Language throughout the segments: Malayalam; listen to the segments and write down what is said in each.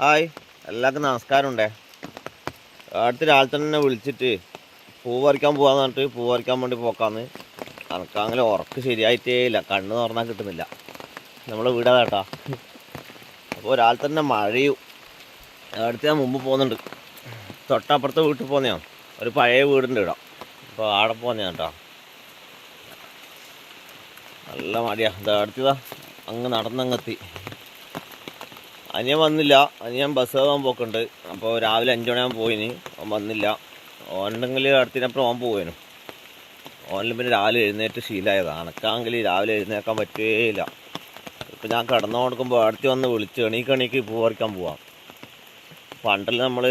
ഹായ് എല്ലാവർക്കും നമസ്കാരമുണ്ടേ. അടുത്ത രാവിലെ തന്നെ വിളിച്ചിട്ട് പൂ പറിക്കാൻ പോകാന്ന് പറഞ്ഞിട്ട് പൂ പറിക്കാൻ വേണ്ടി പോക്കാന്ന്. അനക്കാങ്ങനെ ഉറക്ക് ശരിയായിട്ടേ ഇല്ല. കണ്ണ് തുറന്നാൽ കിട്ടുന്നില്ല. നമ്മളെ വീടാ കേട്ടാ. അപ്പോൾ രാവിലെ തന്നെ മഴയും. അടുത്ത് ഞാൻ മുമ്പ് പോകുന്നുണ്ട് തൊട്ടപ്പുറത്തെ വീട്ടിൽ പോന്നെയാണ് ഒരു പഴയ വീടുണ്ട് ഇവിടെ. അപ്പോൾ ആടെ പോന്നെയാണ് കേട്ടോ. നല്ല മടിയാ. ഇതാ അടുത്തതാ. അങ്ങ് നടന്നങ്ങെത്തി അനിയൻ വന്നില്ല. അനിയൻ ബസ് പോകാൻ പോക്കുണ്ട്. അപ്പോൾ രാവിലെ അഞ്ചു മണിയാകുമ്പോൾ പോയിന്. അവൻ വന്നില്ല. ഓനുണ്ടെങ്കിൽ അടുത്തിനപ്പുറം ഓൻ പോവേനു. ഓനിൽ പിന്നെ രാവിലെ എഴുന്നേറ്റ് ശീലമായതാണ് അനക്കാണെങ്കിൽ രാവിലെ എഴുന്നേക്കാൻ പറ്റുകയില്ല ഇപ്പം ഞാൻ കിടന്നു കൊടുക്കുമ്പോൾ അടുത്ത് വന്ന് വിളിച്ച് എണീക്ക് എണീക്ക് പൂ പറിക്കാൻ പോവാം. പണ്ടല്ല നമ്മൾ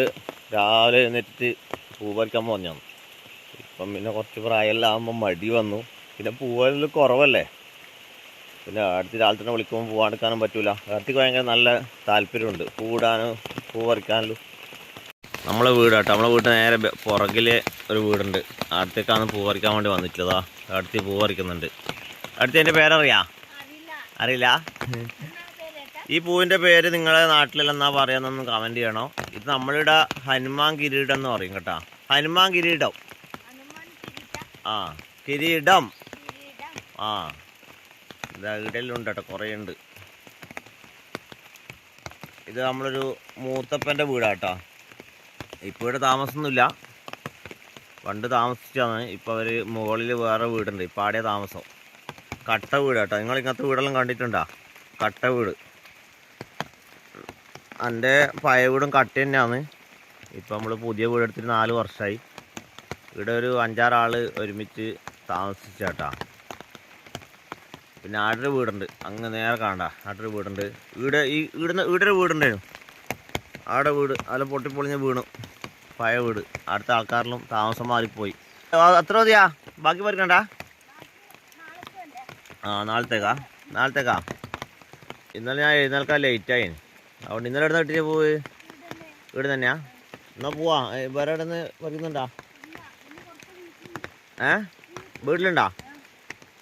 രാവിലെ എഴുന്നേറ്റിട്ട് പൂ പറിക്കാൻ പോഞ്ഞാണ് ഇപ്പം പിന്നെ കുറച്ച് പ്രായമെല്ലാം ആകുമ്പോൾ മടി വന്നു. പിന്നെ പൂവലിൽ കുറവല്ലേ? പിന്നെ അടുത്ത് രാവിലെ തന്നെ വിളിക്കുമ്പോൾ പൂവാടുക്കാനും പറ്റൂല. കാർത്തിക്ക് ഭയങ്കര നല്ല താല്പര്യമുണ്ട്. പൂവിടാനും പൂ പറിക്കാനും. നമ്മളെ വീട് കേട്ടോ നമ്മളെ വീട്ടിൽ നേരെ പുറകിൽ ഒരു വീടുണ്ട്. അടുത്തേക്കാണ് പൂ പറിക്കാൻ വേണ്ടി വന്നിട്ടുള്ളതാ. അടുത്ത് പൂ പറിക്കുന്നുണ്ട്. അടുത്ത് എന്റെ പേരറിയാ? അറിയില്ല. ഈ പൂവിന്റെ പേര് നിങ്ങളെ നാട്ടിലെന്നാ പറയാന്നൊന്ന് കമന്റ് ചെയ്യണോ? ഇത് നമ്മളിവിടെ ഹനുമാൻ കിരീടം എന്ന് പറയും കേട്ടോ. ഹനുമാൻ കിരീടം. ആ കിരീടം. ആ. ഇതാ ഇടയിലുണ്ട് കേട്ടോ കുറേ ഉണ്ട് ഇത് നമ്മളൊരു മൂത്തപ്പന്റെ വീടാട്ടോ. ഇപ്പോൾ ഇവിടെ താമസമൊന്നുമില്ല. പണ്ട് താമസിച്ചാണ് ഇപ്പോൾ അവർ മുകളിൽ വേറെ വീടുണ്ട് ഇപ്പോൾ ആടെ താമസം. കട്ട വീട് കേട്ടോ നിങ്ങൾ ഇങ്ങനത്തെ വീടെല്ലാം കണ്ടിട്ടുണ്ടോ? കട്ട വീട്. എന്റെ പഴയ വീടും കട്ട തന്നെയാണ്. ഇപ്പം നമ്മൾ പുതിയ വീട് എടുത്തിട്ട് നാല് വർഷമായി ഇവിടെ ഒരു അഞ്ചാറാൾ ഒരുമിച്ച് താമസിച്ചാട്ടാ. പിന്നെ ആടൊരു വീടുണ്ട്. അങ്ങ് നേരെ കാണണ്ട ആടൊരു വീടുണ്ട്. ഇവിടെ ഈ ഇവിടുന്ന് ഇവിടെ ഒരു വീടുണ്ടായിരുന്നു. ആടെ വീട്. അതിൽ പൊട്ടിപ്പൊളിഞ്ഞ് വീണു. പഴയ വീട്. അടുത്ത ആൾക്കാരിലും താമസം മാറിപ്പോയി. അത്ര മതിയാ? ബാക്കി പറിക്കണ്ട? ആ നാളത്തേക്കാ. നാളത്തേക്കാ. ഇന്നലെ ഞാൻ എഴുന്നേൽക്കാൻ ലേറ്റായി അതുകൊണ്ട് ഇന്നലെ ഇടുന്ന കിട്ടിയ പോയി വീട് തന്നെയാ. എന്നാ പോവാ. വേറെ വേറെ ഇടന്ന് പറിക്കുന്നുണ്ടാ? ഏ? വീട്ടിലുണ്ടാ?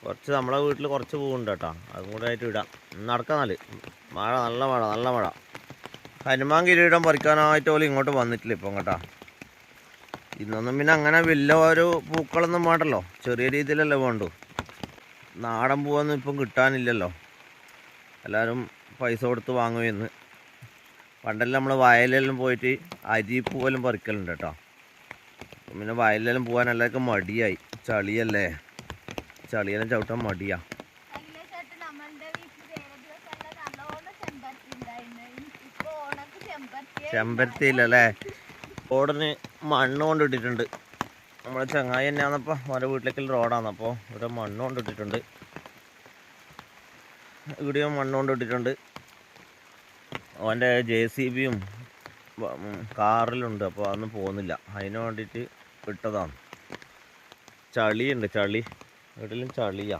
കുറച്ച് നമ്മളെ വീട്ടിൽ കുറച്ച് പൂവുണ്ട് കേട്ടോ. അതും കൂടെ ആയിട്ട് ഇടാം. നടക്കാന്നാൽ മഴ നല്ല മഴ നല്ല മഴ. ഹനുമാൻ കിരീടം പറിക്കാനായിട്ട് പോലും ഇങ്ങോട്ട് വന്നിട്ടില്ല ഇപ്പം കേട്ടോ. ഇന്നൊന്നും പിന്നെ അങ്ങനെ വലിയ ഒരു പൂക്കളൊന്നും വേണ്ടല്ലോ. ചെറിയ രീതിയിലല്ലേ വേണ്ടു. നാടൻ പൂവൊന്നും ഇപ്പം കിട്ടാനില്ലല്ലോ. എല്ലാവരും പൈസ കൊടുത്ത് വാങ്ങുമെന്ന് പണ്ടെല്ലാം നമ്മൾ വയലെല്ലാം പോയിട്ട് അരിപ്പൂവെല്ലാം പറിക്കലുണ്ട് കേട്ടോ. പിന്നെ വയലെല്ലാം പോകാൻ എല്ലാവർക്കും മടിയായി. ചളിയല്ലേ? ചളിയെല്ലാം ചവിട്ടാൻ മടിയാ. ചെമ്പരത്തി ഇല്ലല്ലേ റോഡിന് മണ്ണ് കൊണ്ടിട്ടിട്ടുണ്ട്. നമ്മളെ ചങ്ങായി തന്നെയാണപ്പോൾ ഓരോ വീട്ടിലേക്കുള്ള റോഡാണ് അപ്പോൾ ഇവിടെ മണ്ണ് കൊണ്ടിട്ടിട്ടുണ്ട്. ഇവിടെയും മണ്ണ് കൊണ്ടിട്ടിട്ടുണ്ട്. അവന്റെ ജെ സി ബിയും കാറിലുണ്ട്. അപ്പോൾ അതൊന്നും പോകുന്നില്ല. അതിന് വേണ്ടിയിട്ട് വിട്ടതാണ് ചളിയുണ്ട് ചളി. വീട്ടിലും ചളിയാ.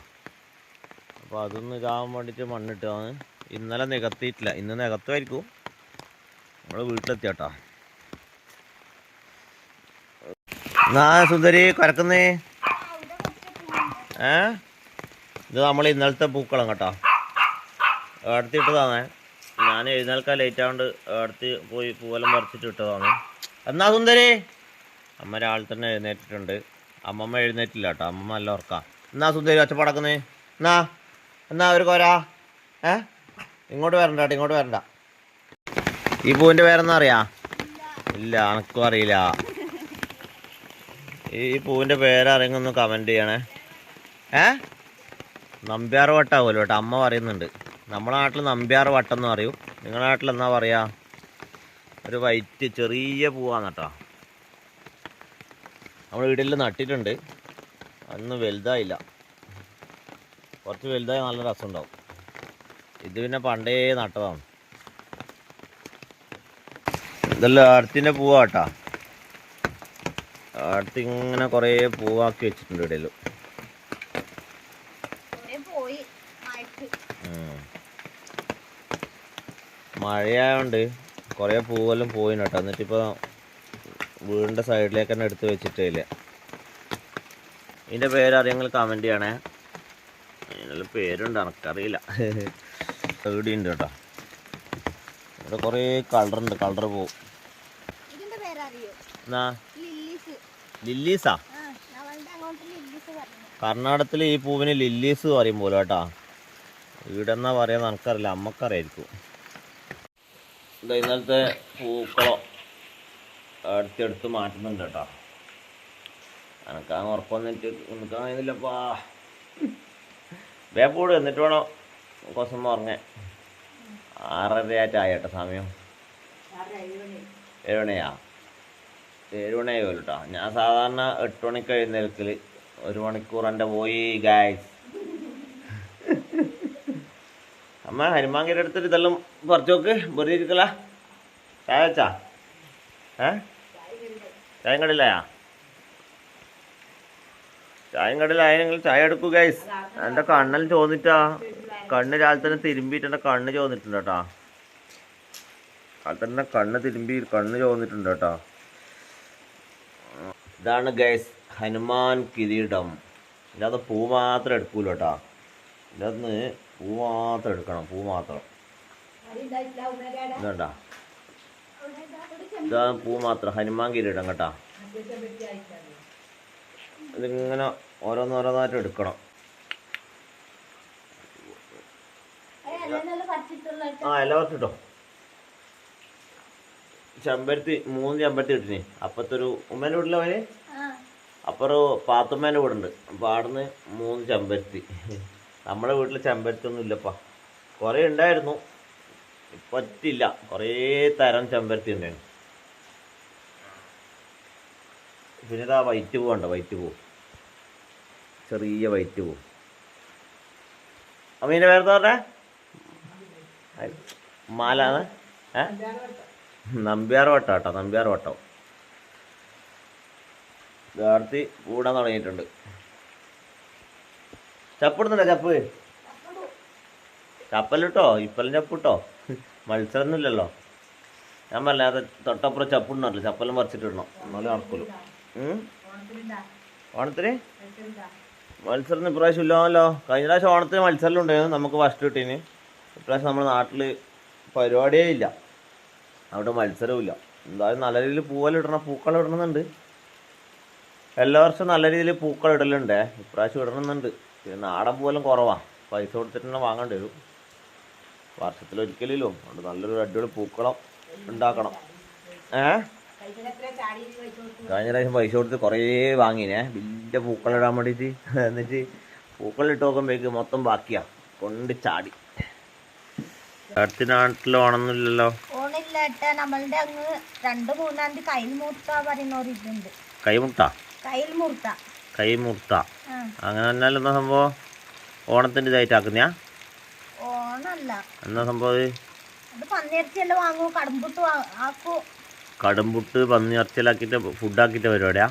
അപ്പോൾ അതൊന്ന് ഇതാവാൻ വേണ്ടിയിട്ട് മണ്ണിട്ടാണ് ഇന്നലെ നികത്തിയിട്ടില്ല. ഇന്ന് നികത്തുമായിരിക്കും നമ്മൾ വീട്ടിലെത്തിയാട്ടാ. എന്നാ സുന്ദരി കരക്കുന്നേ ഏ? ഇത് നമ്മൾ ഇന്നലത്തെ പൂക്കളം കേട്ടോ. എടുത്തിട്ടതാണ് ഞാൻ എഴുന്നേൽക്കാൻ ലേറ്റ് ആയതുകൊണ്ട് എടുത്ത് പോയി പൂവെല്ലാം പറിച്ചിട്ട് ഇട്ടതാണ്. എന്നാ സുന്ദരി? അമ്മ രാവിലെ തന്നെ എഴുന്നേറ്റിട്ടുണ്ട്. അമ്മമ്മ എഴുന്നേറ്റില്ല കേട്ടോ. അമ്മമ്മ നല്ല ഉറക്കാം. എന്നാ സുന്ദരി ഒച്ചപ്പടക്കുന്നേ എന്നാ എന്നാ ഒരു കോരാ? ഏ? ഇങ്ങോട്ട് വരണ്ട ഇങ്ങോട്ട് വരണ്ട. ഈ പൂവിന്റെ പേരെന്നാ അറിയാ? ഇല്ല എനക്കും അറിയില്ല. ഈ പൂവിന്റെ പേരറിയെങ്കിൽ ഒന്ന് കമന്റ് ചെയ്യണേ. ഏ? നമ്പ്യാർ വട്ടാവുമല്ലോ കേട്ടോ അമ്മ പറയുന്നുണ്ട്. നമ്മുടെ നാട്ടിൽ നമ്പ്യാർ വട്ടം എന്ന് നിങ്ങളുടെ നാട്ടിൽ എന്നാ പറയാ? ഒരു വൈറ്റ് ചെറിയ പൂവാണ് കേട്ടോ. നമ്മൾ വീട്ടിൽ നട്ടിട്ടുണ്ട്. അന്ന് വലുതായില്ല. കുറച്ച് വലുതായി നല്ല രസമുണ്ടാവും. ഇത് പിന്നെ പണ്ടേ നട്ടതാണ്. ഇതെല്ലാം അടുത്തിന്റെ പൂവാട്ടാ. അടുത്ത് ഇങ്ങനെ കുറേ പൂവാക്കി വെച്ചിട്ടുണ്ട് ഇടയിൽ പോയി മഴയായോണ്ട് കുറേ പൂവെല്ലാം പോയിന് കേട്ടോ എന്നിട്ടിപ്പോൾ വീടിന്റെ സൈഡിലേക്ക് തന്നെ എടുത്ത് വെച്ചിട്ടേ ഇല്ല ഇതിന്റെ പേരറിയെങ്കിൽ കമന്റ് ചെയ്യണേ. അതിനുള്ള പേരുണ്ട് എനക്കറിയില്ല പേടിയുണ്ട് കേട്ടോ. ഇവിടെ കുറേ കളറുണ്ട് കളർ പോവും. ലില്ലീസ് ലില്ലീസാ ആ? ഞങ്ങളുടെ അങ്ങോട്ട് ലില്ലീസ് പറഞ്ഞു? കർണാടകത്തിൽ ഈ പൂവിന് ലില്ലീസ് പറയും പോലെ കേട്ടാ. ഇവിടെ എന്നാ പറയാന്ന് എനിക്കറിയില്ല അമ്മക്കറിയായിരിക്കും. ഇതാ ഇന്നലത്തെ പൂക്കളോ അടുത്തടുത്ത് മാറ്റുന്നുണ്ട് കേട്ടോ. എനക്കാന്ന് ഉറപ്പൊന്നിട്ട് നിൽക്കാൻ കഴിയുന്നില്ലപ്പാ വേപ്പോട് എന്നിട്ട് വേണം കൊസം ഉറങ്ങാൻ. ആറരയായിട്ടായി കേട്ടോ സമയം. ഏഴ് മണിയാ ഏഴ് മണിയായി പോലും കേട്ടോ ഞാൻ സാധാരണ എട്ട് മണിക്ക് എഴുന്നേൽക്കൽ ഒരു മണിക്കൂർ എന്റെ പോയി ഗായ്സ് അമ്മ ഹനുമാങ്കര അടുത്തിട്ട് ഇതെല്ലാം പറിച്ചു നോക്ക്. വെറുതെ ഇരിക്കല. ചായ വെച്ചാ? ഏ? ചായ കടില്ലയാ ചായം കടിലായ നിങ്ങൾ ചായ എടുക്കൂ ഗൈസ് എന്റെ കണ്ണൽ ചോന്നിട്ടാ കണ്ണ് രാവിലെ തന്നെ എന്റെ കണ്ണ് ചോന്നിട്ടുണ്ട് കേട്ടാ. തന്നെ കണ്ണ് തിരുമ്പി കണ്ണ് ചോന്നിട്ടുണ്ട് കേട്ടാ. ഇതാണ് ഗൈസ് ഹനുമാൻ കിരീടം. ഇല്ലാതെ പൂ മാത്രം എടുക്കൂല കേട്ടാ. ഇതിനകത്ത് പൂ മാത്രം എടുക്കണം പൂ മാത്രം. ഇതുണ്ടാ ഇതാണ് പൂ മാത്രം ഹനുമാൻ കിരീടം കേട്ടാ. ഇതിങ്ങനെ ഓരോന്നോരോന്നായിട്ട് എടുക്കണം. ആ എല്ലാവർക്കും ഇട്ടോ ചെമ്പരത്തി മൂന്ന് ചെമ്പരത്തി കിട്ടിനി അപ്പത്തൊരു ഉമ്മേന്റെ വീട്ടിലെ അവന് അപ്പുറം പാത്തുമ്മേന്റെ വീടുണ്ട്. അപ്പോൾ അവിടുന്ന് മൂന്ന് ചെമ്പരത്തി. നമ്മുടെ വീട്ടിൽ ചെമ്പരത്തി ഒന്നും ഇല്ലപ്പാ. കുറേ ഉണ്ടായിരുന്നു. പറ്റില്ല. കുറേ തരം ചെമ്പരത്തി ഉണ്ടായിരുന്നു. പിന്നെ ഇതാ വൈറ്റ് പൂ വൈറ്റ് പൂ ചെറിയ വൈറ്റ് പോവും. അമ്മീന്റെ പേര് പറഞ്ഞേ? മാലാണ് നമ്പ്യാർ വട്ടം കേട്ടോ നമ്പ്യാർ വട്ടം. ഗാർത്തി കൂടാൻ തുടങ്ങിയിട്ടുണ്ട്. ചപ്പിടുന്നുണ്ടോ ചപ്പ്? ചപ്പലിട്ടോ? ഇപ്പലും ചപ്പിട്ടോ? മത്സരമൊന്നുമില്ലല്ലോ. ഞാൻ പറഞ്ഞ തൊട്ടപ്പുറം ചപ്പിടണല്ലോ ചപ്പലും പറിച്ചിട്ടിടണം. എന്നാലും നടക്കുള്ളൂ? ഓണത്തിന്? മത്സരം ഇപ്രാവശ്യം ഇല്ലാമല്ലോ കഴിഞ്ഞ പ്രാവശ്യം ഓണത്തിന് മത്സരം ഉണ്ടായിരുന്നു നമുക്ക് ഫസ്റ്റ് കിട്ടീന് ഇപ്രാവശ്യം നമ്മുടെ നാട്ടിൽ പരിപാടിയേ ഇല്ല. അവിടെ മത്സരവും ഇല്ല എന്തായാലും നല്ല രീതിയിൽ പൂവലിടണം പൂക്കളം ഇടണമെന്നുണ്ട് എല്ലാ വർഷവും നല്ല രീതിയിൽ പൂക്കൾ ഇടലുണ്ട് ഇപ്രാവശ്യം ഇടണമെന്നുണ്ട്. പിന്നെ നാടൻ പൂവെല്ലാം കുറവാ. പൈസ കൊടുത്തിട്ട് തന്നെ വാങ്ങേണ്ടി വരും. വർഷത്തിലൊരിക്കലും അതുകൊണ്ട് നല്ലൊരു അടിപൊളി പൂക്കളം ഉണ്ടാക്കണം. ഏ? കഴിഞ്ഞ പ്രാവശ്യം പൈസ കൊടുത്ത് കുറേ വാങ്ങിനെ. വലിയ പൂക്കളിടാൻ വേണ്ടിയിട്ട്. എന്നിട്ട് പൂക്കൾ ഇട്ട് നോക്കുമ്പോഴേക്ക് മൊത്തം ബാക്കിയാ. കൊണ്ട് ചാടി. അടുത്ത നാട്ടിൽ ഓണമെന്നില്ലല്ലോ ഓണില്ലാട്ട നമ്മളുടെ അങ്ങ് രണ്ട് മൂന്നാം തീയതി കയ്യിൽ മുറുത്ത പറയുന്ന ഒരു ഇതുണ്ട്. കൈമുട്ട കയ്യിൽ മുറുത്ത കൈമുറുത്ത അങ്ങനെ തന്നെയല്ല എന്താ സംഭവം? ഓണത്തിന്റെ ഇതായിട്ട് ആക്കുന്നയാ? ഓണല്ല. എന്നാ സംഭവം അത്? പന്നിയിറച്ചിയല്ല വാങ്ങൂ കടമ്പുട്ട് ആക്കൂ കടുംപുട്ട് പന്നി ഇറച്ചിലാക്കിയിട്ട് ഫുഡാക്കിയിട്ട് പരിപാടിയാ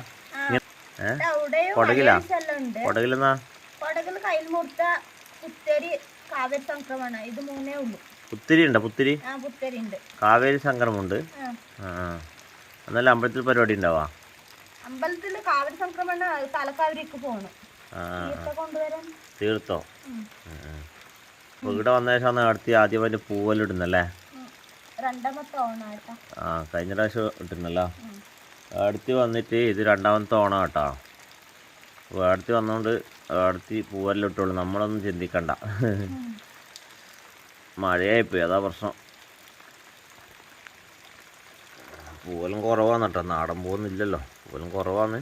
കൊടകിലാ? കൊടകിലെന്നാ? പുത്തേരി ഉണ്ടോ പുത്തിരി? കാവേരി സംക്രമമുണ്ട്. എന്നാലും അമ്പലത്തിൽ പരിപാടി ഉണ്ടാവാ അമ്പലത്തിൽ കാവേരി സംക്രമണ തലക്കാവരിക്ക് പോകണം. തീർത്തോ. ഇവിടെ വന്ന ശേഷം നടത്തി ആദ്യമായിട്ട് പൂവലിടുന്നല്ലേ ആ കഴിഞ്ഞ പ്രാവശ്യം ഇട്ടിരുന്നല്ലോ. അടുത്ത് വന്നിട്ട് ഇത് രണ്ടാമത്തെ ഓണം കേട്ടോ അടുത്ത് വന്നുകൊണ്ട് അടുത്ത് പൂവെല്ലാം ഇട്ടോളൂ. നമ്മളൊന്നും ചിന്തിക്കണ്ട. മഴയായിപ്പോയി. അതാ പ്രശ്നം. പൂവലും കുറവാന്ന് കേട്ടോ. നാടൻ പൂവൊന്നുമില്ലല്ലോ. പൂവെല്ലാം പൂവലും കുറവാന്ന്.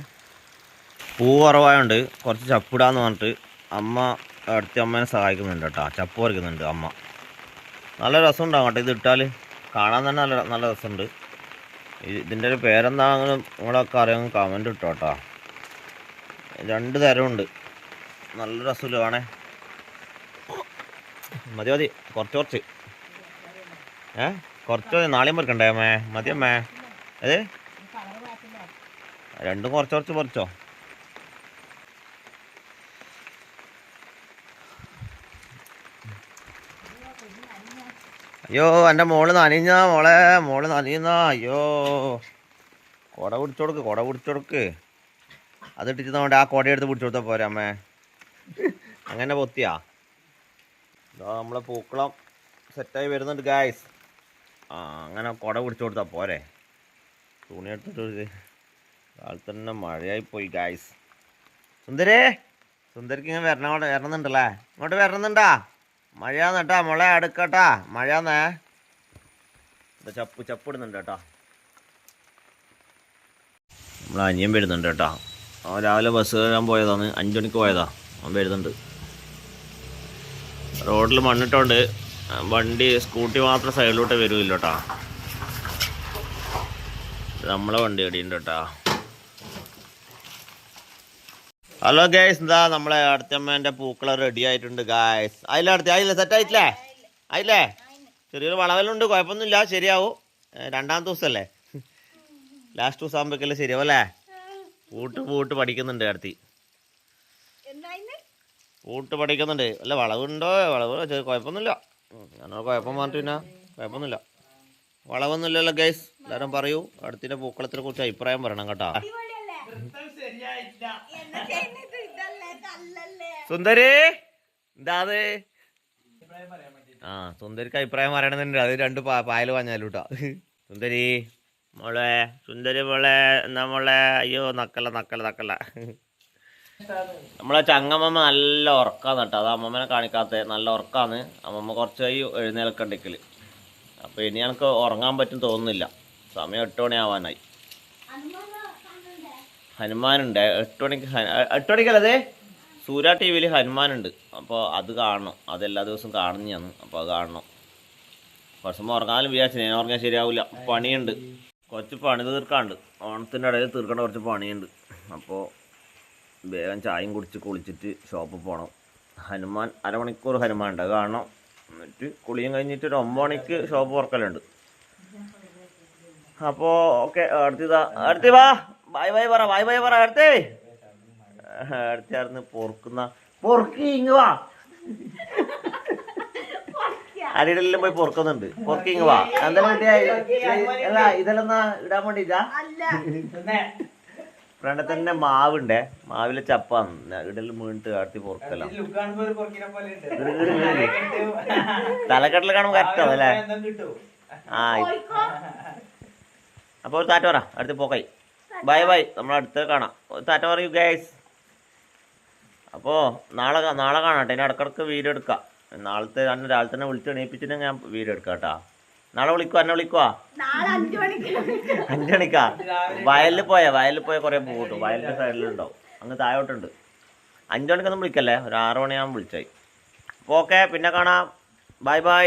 പൂ കുറവായോണ്ട് കുറച്ച് ചപ്പിടാന്ന് പറഞ്ഞിട്ട് അമ്മ അടുത്ത അമ്മേനെ സഹായിക്കുന്നുണ്ട് കേട്ടോ. ചപ്പ് പറിക്കുന്നുണ്ട് അമ്മ. നല്ല രസമുണ്ടാകും കേട്ടോ ഇത് ഇട്ടാൽ കാണാൻ തന്നെ നല്ല നല്ല രസമുണ്ട്. ഇത് ഇതിന്റെ ഒരു പേരെന്താണെങ്കിലും നിങ്ങളൊക്കെ അറിയാമെങ്കിൽ കമന്റ് ഇട്ടോ കേട്ടോ രണ്ട് തരമുണ്ട്. നല്ല രസമില്ല കാണേ മതി മതി. കുറച്ച് കുറച്ച്. ഏ? കുറച്ച് മതി. നാളെയും പറിക്കണ്ടേ അമ്മേ? മതി അമ്മേ അതെ രണ്ടും കുറച്ച് കുറച്ച് പറിച്ചോ അയ്യോ എന്റെ മോൾ നനഞ്ഞ മോളെ മോൾ നനയുന്ന. അയ്യോ. കുട പിടിച്ചു കൊടുക്ക് കുട പിടിച്ചു കൊടുക്ക് അത് ഇട്ടിട്ട് ആ കുടയെടുത്ത് പിടിച്ചു കൊടുത്താൽ പോരാ അമ്മേ. അങ്ങനെ പൊത്തിയാ. ഇതാ നമ്മളെ പൂക്കളം സെറ്റായി വരുന്നുണ്ട് ഗായ്സ് ആ അങ്ങനെ കുട പിടിച്ചു കൊടുത്താൽ പോരെ. തുണി എടുത്തിട്ട് കാലത്ത് തന്നെ മഴയായി പോയി ഗായ്സ് സുന്ദരേ സുന്ദരിക്ക് ഇങ്ങനെ വരണ വരണമെന്നുണ്ടല്ലേ ഇങ്ങോട്ട് വരണമെന്നുണ്ടാ മഴയാന്ന് കേട്ടാ മുള അടുക്കട്ടാ മഴയാന്നേ. ചപ്പ് ചപ്പ് ഇടുന്നുണ്ട് കേട്ടോ. നമ്മൾ അനിയൻ വരുന്നുണ്ട് കേട്ടോ. അവൻ രാവിലെ ബസ് കയറാൻ പോയതാണ് അഞ്ചു മണിക്ക് പോയതാ. അവൻ വരുന്നുണ്ട്. റോഡിൽ മണ്ണിട്ടുണ്ട് വണ്ടി സ്കൂട്ടി മാത്രം സൈഡിലോട്ട് വരുമില്ല കേട്ടോ. നമ്മളെ വണ്ടി അടിയുണ്ട് കേട്ടോ. ഹലോ ഗൈസ് എന്താ നമ്മളെ അടുത്തമ്മേന്റെ പൂക്കൾ റെഡി ആയിട്ടുണ്ട് ഗായ്സ് അതിലെ അടുത്ത് അതിലെ സെറ്റ് ആയിട്ടില്ലേ? ആയില്ലേ? ചെറിയൊരു വളവലുണ്ട് കുഴപ്പമൊന്നുമില്ല. ശരിയാവും. രണ്ടാമത്തെ ദിവസമല്ലേ ലാസ്റ്റ് ദിവസം ആകുമ്പോഴേക്കല്ലേ ശരിയാവും അല്ലേ പൂട്ട് പൂട്ട് പഠിക്കുന്നുണ്ട് അടുത്തി. പൂട്ട് പഠിക്കുന്നുണ്ട്. അല്ല വളവുണ്ടോ? വളവ് കുഴപ്പമൊന്നുമില്ല. ഞാൻ കുഴപ്പം പറഞ്ഞിട്ട് പിന്നെ കുഴപ്പമൊന്നുമില്ല. വളവൊന്നുമില്ലല്ലോ ഗൈസ് എല്ലാവരും പറയൂ. അടുത്തിന്റെ പൂക്കളത്തിനെ കുറിച്ച് അഭിപ്രായം പറയണം കേട്ടോ. സുന്ദരി എന്താ അത്? ആ സുന്ദരിക്ക് അഭിപ്രായം പറയണമെന്നുണ്ട്. അത് രണ്ട് പാ- പായൽ വാഞ്ഞാലും കേട്ടോ സുന്ദരി മോളെ സുന്ദരി മോളെ എന്നാ മോളെ? അയ്യോ നക്കല നക്കല നക്കല. നമ്മളെ ചങ്ങമ്മ നല്ല ഉറക്കാന്ന് കേട്ടോ അത് അമ്മമ്മനെ കാണിക്കാത്ത നല്ല ഉറക്കാന്ന് അമ്മമ്മ കുറച്ച് കൈ എഴുന്നേൽക്കണ്ടെങ്കിൽ അപ്പോൾ ഇനി എനിക്ക് ഉറങ്ങാൻ പറ്റും തോന്നുന്നില്ല. സമയം എട്ട് മണിയാവാനായി. ഹനുമാനുണ്ട്. എട്ട് മണിക്ക് എട്ട് അതെ സൂര്യ ടി വിയിൽ ഹനുമാനുണ്ട്. അപ്പോൾ അത് കാണണം. അതെല്ലാ ദിവസവും കാണുന്ന ഞാൻ അപ്പോൾ അത് കാണണം. കുറച്ച് ഉറങ്ങാനും വിചാരിച്ചു. ഞാൻ ഉറങ്ങാൻ ശരിയാവില്ല പണിയുണ്ട്. കുറച്ച് പണി തീർക്കാണ്ട് ഓണത്തിന്റെ ഇടയിൽ തീർക്കേണ്ട കുറച്ച് പണിയുണ്ട്. അപ്പോൾ വേഗം ചായയും കുടിച്ച് കുളിച്ചിട്ട് ഷോപ്പിൽ പോകണം ഹനുമാൻ അരമണിക്കൂർ ഹനുമാൻ ഉണ്ട് അത് കാണണം. എന്നിട്ട് കുളിയും കഴിഞ്ഞിട്ട് ഒരു ഒമ്പത് മണിക്ക് ഷോപ്പ് തുറക്കലുണ്ട്. അപ്പോൾ ഓക്കെ അടുത്തതാ അടുത്ത വാ. ബൈ ബായ് പറ ബായ് ബായ് പറ അടുത്തേ അടുത്തായിരുന്നു പൊറുക്കുന്ന? പൊറുക്കി ഇങ്ങ് വാ. അടിയിലെല്ലാം പോയി പൊറുക്കുന്നുണ്ട്. പൊറുക്കിങ് വാ. എന്താ വേണ്ടിയാ അല്ല ഇതെല്ലാം ഇടാൻ വേണ്ടിട്ടാ അല്ല. ഫ്രണ്ട് തന്നെ മാവുണ്ടേ. മാവിലെ ചപ്പാന്ന് ഇടലും വീണിട്ട് അടുത്ത് പൊറുക്കല. തലക്കെട്ടിൽ കാണുമ്പോ കറക്റ്റ് അല്ലേ ആ പോയിക്കോ. അപ്പോൾ ഒരു താറ്റ പറ. അടുത്ത് പോക്കായി. ബൈ ബൈ നമ്മൾ അടുത്ത കാണാം. താറ്റ പറയൂ ഗൈസ് അപ്പോൾ നാളെ നാളെ കാണാട്ടെ ഇനി ഇടക്കിടക്ക് വീഡിയോ എടുക്കാം. നാളത്തെ അന്ന് രാവിലെ തന്നെ വിളിച്ച് എണീപ്പിച്ചിട്ട് ഞാൻ വീഡിയോ എടുക്കാം കേട്ടോ. നാളെ വിളിക്കുക എന്നെ വിളിക്കുവാ? അഞ്ചു മണിക്ക് വയലിൽ പോയ വയലിൽ പോയ കുറേ പോകട്ടു കിട്ടും വയലിന്റെ സൈഡിലുണ്ടാവും. അങ്ങ് താഴോട്ടുണ്ട്. അഞ്ചു മണിക്കൊന്നും വിളിക്കല്ലേ? ഒരു ആറു മണിയാകുമ്പോൾ വിളിച്ചായി. അപ്പോൾ ഓക്കെ പിന്നെ കാണാം. Bye bye